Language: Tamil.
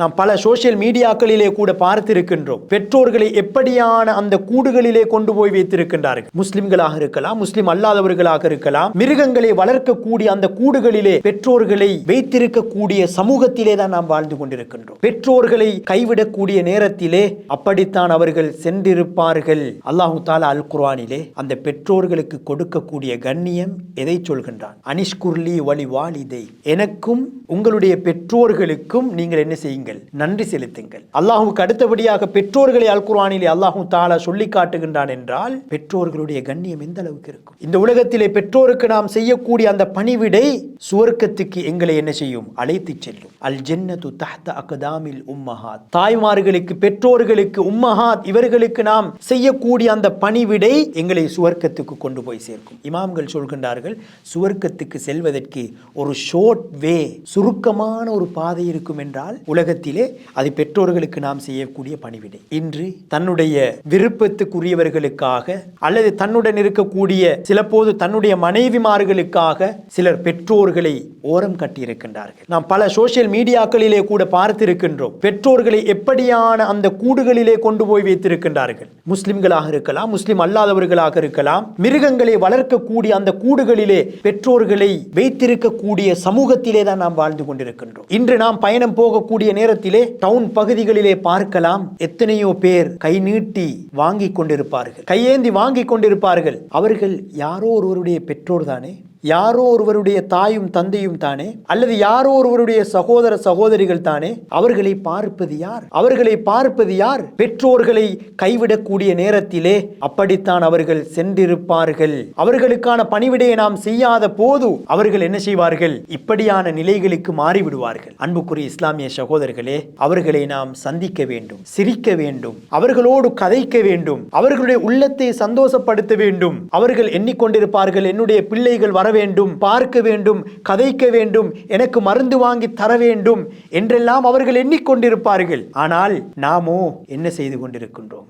நாம் பல சோஷியல் மீடியாக்களிலே கூட பார்த்திருக்கின்றோம். பெற்றோர்களை எப்படியான அந்த கூடுகளிலே கொண்டு போய் வைத்திருக்கின்றார்கள்? முஸ்லிம்களாக இருக்கலாம் முஸ்லிம் அல்லாதவர்களாக இருக்கலாம் மிருகங்களை வளர்க்கக்கூடிய அந்த கூடுகளிலே பெற்றோர்களை வைத்திருக்கக்கூடிய சமூகத்திலே தான் நாம் வாழ்ந்து கொண்டிருக்கின்றோம். பெற்றோர்களை கைவிடக்கூடிய நேரத்திலே அப்படித்தான் அவர்கள் சென்றிருப்பார்கள். அல்லாஹு தாலா அல் குர்வானிலே அந்த பெற்றோர்களுக்கு கொடுக்கக்கூடிய கண்ணியம் எதை சொல்கின்றான்? அனிஷ்குர்லி வழி வாலிதை எனக்கும் உங்களுடைய பெற்றோர்களுக்கும் நீங்கள் என்ன செய்யுங்க செய்யுங்கள் நன்றி செலுத்துங்கள். அல்லாஹுக்கு அடுத்தபடியாக பெற்றோர்களை அல் குர்ஆனிலே அல்லாஹு தாலா சொல்லி காட்டுகின்றான் என்றால் பெற்றோர்களுடைய கண்ணியம் எந்த அளவுக்கு இருக்கும்? இந்த உலகத்திலே பெற்றோருக்கு நாம் செய்யக்கூடிய அந்த பணிவிடை சுவர்க்கத்துக்கு எங்களை என்ன செய்யும்? அழைத்துச் செல்லும். அல் ஜென்னது தஹ்த அகதாமில் உம்மஹாத். தாய்மார்களுக்கு பெற்றோர்களுக்கு உம்மஹாத் இவர்களுக்கு நாம் செய்யக்கூடிய அந்த பணிவிடை எங்களை சுவர்க்கத்துக்கு கொண்டு போய் சேர்க்கும். இமாம்கள் சொல்கின்றார்கள் சுவர்க்கத்துக்கு செல்வதற்கு ஒரு ஷோர்ட் வே சுருக்கமான ஒரு பாதை இருக்கும் என்றால் உலக உலகத்திலே அது பெற்றோர்களுக்கு நாம் செய்யக்கூடிய பணிவிடை. இன்று தன்னுடைய விருப்பத்துக்குரியவர்களுக்காக அல்லது தன்னுடன் இருக்கக்கூடிய சில போது தன்னுடைய மனைவிமார்களுக்காக சிலர் பெற்றோர்களை ஓரம் கட்டியிருக்கின்றார்கள். நாம் பல சோசியல் மீடியாக்களிலே கூட பார்த்திருக்கின்றோம். பெற்றோர்களை எப்படியான அந்த கூடுகளிலே கொண்டு போய் வைத்திருக்கின்றார்கள். முஸ்லிம்களாக இருக்கலாம் முஸ்லிம் அல்லாதவர்களாக இருக்கலாம் மிருகங்களை வளர்க்கக்கூடிய அந்த கூடுகளிலே பெற்றோர்களை வைத்திருக்கக்கூடிய சமூகத்திலே தான் நாம் வாழ்ந்து கொண்டிருக்கின்றோம். இன்று நாம் பயணம் போகக்கூடிய நேரத்திலே டவுன் பகுதிகளிலே பார்க்கலாம். எத்தனையோ பேர் கை நீட்டி வாங்கி கொண்டிருப்பார்கள். கையேந்தி வாங்கி கொண்டிருப்பார்கள். அவர்கள் யாரோ ஒருவருடைய பெற்றோர் தானே? யாரோ ஒருவருடைய தாயும் தந்தையும் தானே? அல்லது யாரோ ஒருவருடைய சகோதர சகோதரிகள் தானே? அவர்களை பார்ப்பது யார்? அவர்களை பார்ப்பது யார்? பெற்றோர்களை கைவிடக்கூடிய நேரத்திலே அப்படித்தான் அவர்கள் சென்றிருப்பார்கள். அவர்களுக்கான பணிவிடையை நாம் செய்யாத போது அவர்கள் என்ன செய்வார்கள்? இப்படியான நிலைகளுக்கு மாறிவிடுவார்கள். அன்புக்குரிய இஸ்லாமிய சகோதரர்களே அவர்களை நாம் சந்திக்க வேண்டும் சிரிக்க வேண்டும் அவர்களோடு கதைக்க வேண்டும் அவர்களுடைய உள்ளத்தை சந்தோஷப்படுத்த வேண்டும். அவர்கள் எண்ணிக்கொண்டிருப்பார்கள் என்னுடைய பிள்ளைகள் வர வேண்டும் பார்க்க வேண்டும் கதைக்க வேண்டும் எனக்கு மருந்து வாங்கி தர வேண்டும் என்றெல்லாம் அவர்கள் எண்ணிக்கொண்டிருப்பார்கள். ஆனால் நாமோ என்ன செய்து கொண்டிருக்கின்றோம்?